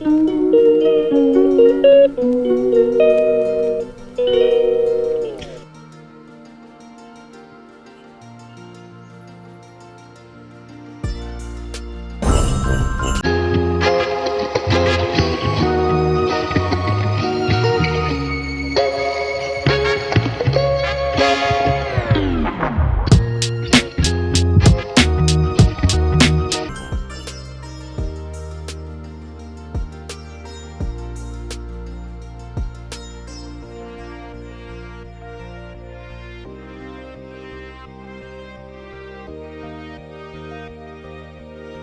Música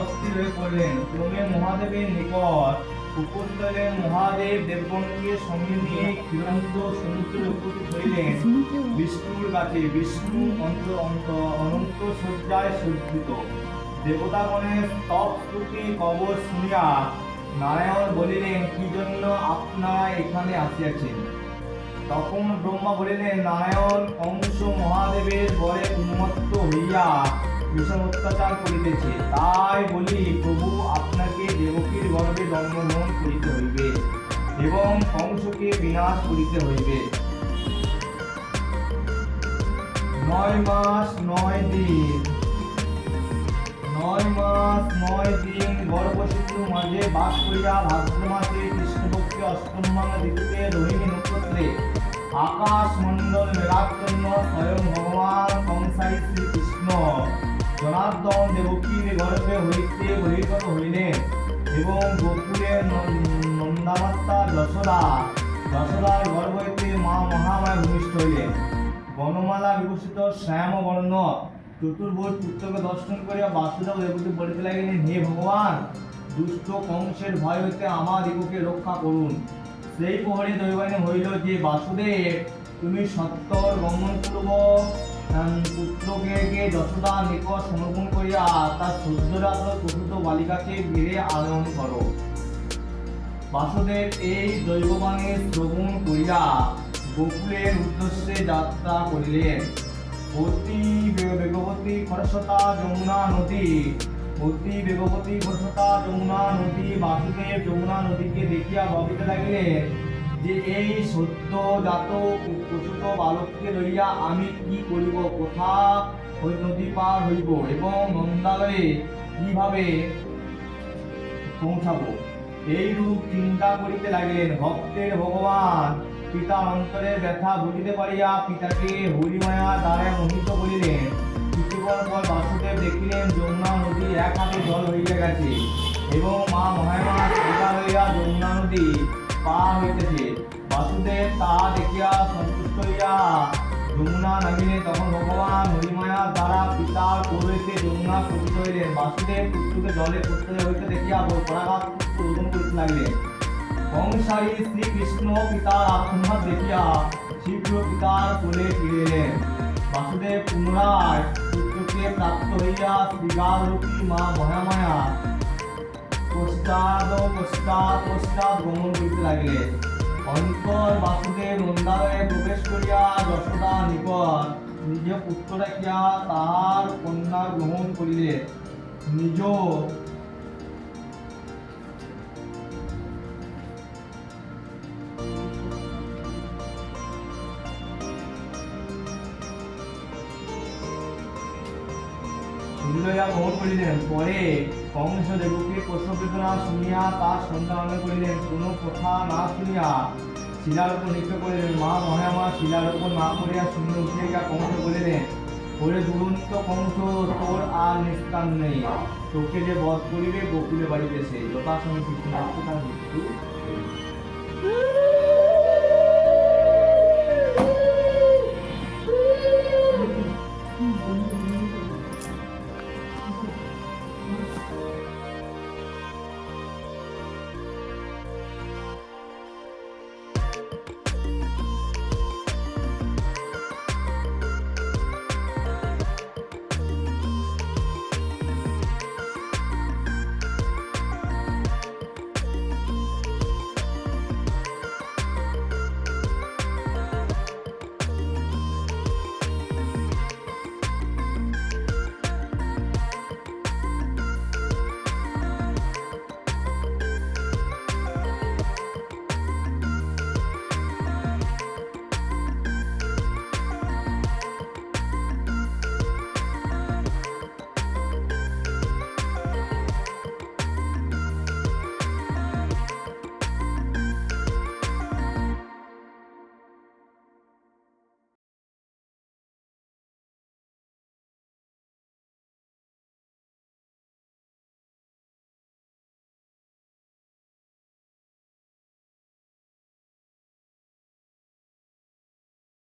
অস্থির হয়ে পড়লেন। ক্রমে মহাদেবের নিকট উপস্থিত মহাদেব দেবগণকে সঙ্গে নিয়ে ক্ষীরন্ত সমুদ্রে উপস্থিত হইলেন। বিষ্ণুর কাছে বিষ্ণু অন্ত অন্ত অনন্ত সজ্জায় সজ্জিত দেবতাগণের স্তব স্তুতি কবর শুনিয়া নারায়ণ বলিলেন কি জন্য আপনারা এখানে আসিয়াছেন? তখন ব্রহ্মা বলিলেন নারায়ণ অংশ মহাদেবের বরে উন্মত্ত হইয়া ভীষণ অত্যাচার করিতেছে। তাই বলি, প্রভু আপনাকে দেবকীর গর্ভে জন্মগ্রহণ করিতে হইবে এবং কংসকে বিনাশ করিতে হইবে। নয় মাস, নয় দিন, নয় মাস, নয় দিন গর্ভসিন্ধু মাঝে বাস করিয়া ভাদ্র মাসে কৃষ্ণপক্ষে অষ্টম বাংলা ঋতুতে রোহিণী নক্ষত্রে আকাশ মণ্ডল মেলাচ্ছন্ন স্বয়ং ভগবান কংসাই শ্রীকৃষ্ণ। জনার্দন দেবকীর গর্ভে হইতে বহির্গত হইলেন এবং গোকুলের নন- নন্দামাত্তা যশোদা, যশোদার গর্ভ হইতে মা মহামায় ভূমিষ্ঠ হইলেন বনমালা বিভূষিত শ্যাম বর্ণ, চতুর্ভুজ পুত্রকে দর্শন করিয়া বাসুদেব দেবকে বলিতে লাগিলেন। হে ভগবান, দুষ্ট কংসের ভয় হইতে আমার দিগকে রক্ষা করুন। সেই প্রহরে দৈবানী হইল যে বাসুদেব, তুমি সত্তর গমন পূর্বক পুত্রকে যশোদা নিকট সমর্পণ করিয়া তার সদ্যজাত প্রসূত বালিকাকে ঘিরে আরোহণ করো। বাসুদেব এই দৈববাণী শ্রবণ করিয়া গোকুলের উদ্দেশ্যে যাত্রা করিলেন। অতি বেগবতী খরস্বতা যমুনা নদী, অতি বেগবতী খরস্বতা যমুনা নদী, বাসুদেব যমুনা নদীকে দেখিয়া ভাবিতে লাগিলেন যে এই সদ্য জাত প্রসূত বালককে লইয়া আমি কি করিব? কোথা নদী পার হইব এবং নন্দালয়ে কীভাবে পৌঁছাবো? এই রূপ চিন্তা করিতে লাগিলেন। ভক্তের ভগবান পিতা অন্তরে ব্যথা বুঝিতে পারিয়া পিতাকে হরিমায়া দ্বারা মোহিত করিলেন। কিছুক্ষণ পর বাসুদেব দেখিলেন, যমুনা নদী এক হাতে জল হইয়া গেছে এবং মা মহামা সোজা হইয়া যমুনা নদী পার হইতেছে। বাসুদেব তাহা দেখিয়া সন্তুষ্ট হইয়া যমুনা নামিলেন তখন ভগবান হরিমায়া দ্বারা পিতার প্রবেশে যমুনা পতিত হইলেন। বাসুদেব পুত্রকে জলে পুত্র হইতে দেখিয়া পরাঘাত পুত্র করিতে লাগলেন। কংসারী শ্রীকৃষ্ণ পিতার আত্মহাত দেখিয়া শীঘ্র পিতার কোলে ফিরিলেন বাসুদেব পুনরায় পুত্রকে প্রাপ্ত হইয়া শ্রীগারূপী মা মহামায়া পশ্চাৎ প্রস্তাব প্রস্তাব ভ্রমণ করিতে লাগিলেন অন্তর বাসুদেব নন্দালয়ে প্রবেশ করিয়া যশোদা নিকট নিজ পুত্র রাখিয়া তাহার কন্যা গ্রহণ করিলেন। নিজ লইয়া গ্রহণ করিলেন। পরে কংস দেবকীর প্রসব শুনিয়া তার সন্তান করিলেন। কোনো কথা না শুনিয়া শিলার উপর নৃত্য করিলেন। মা মহামা, শিলার উপর না করিয়া শূন্য উঠিয়া কংস বলিলেন, ওরে দুরন্ত কংস তোর আর নিস্তার নেই। তোকে যে বধ করিবে বকুলে বাড়িতে সে যথাসময় কৃষ্ণ তার মৃত্যু।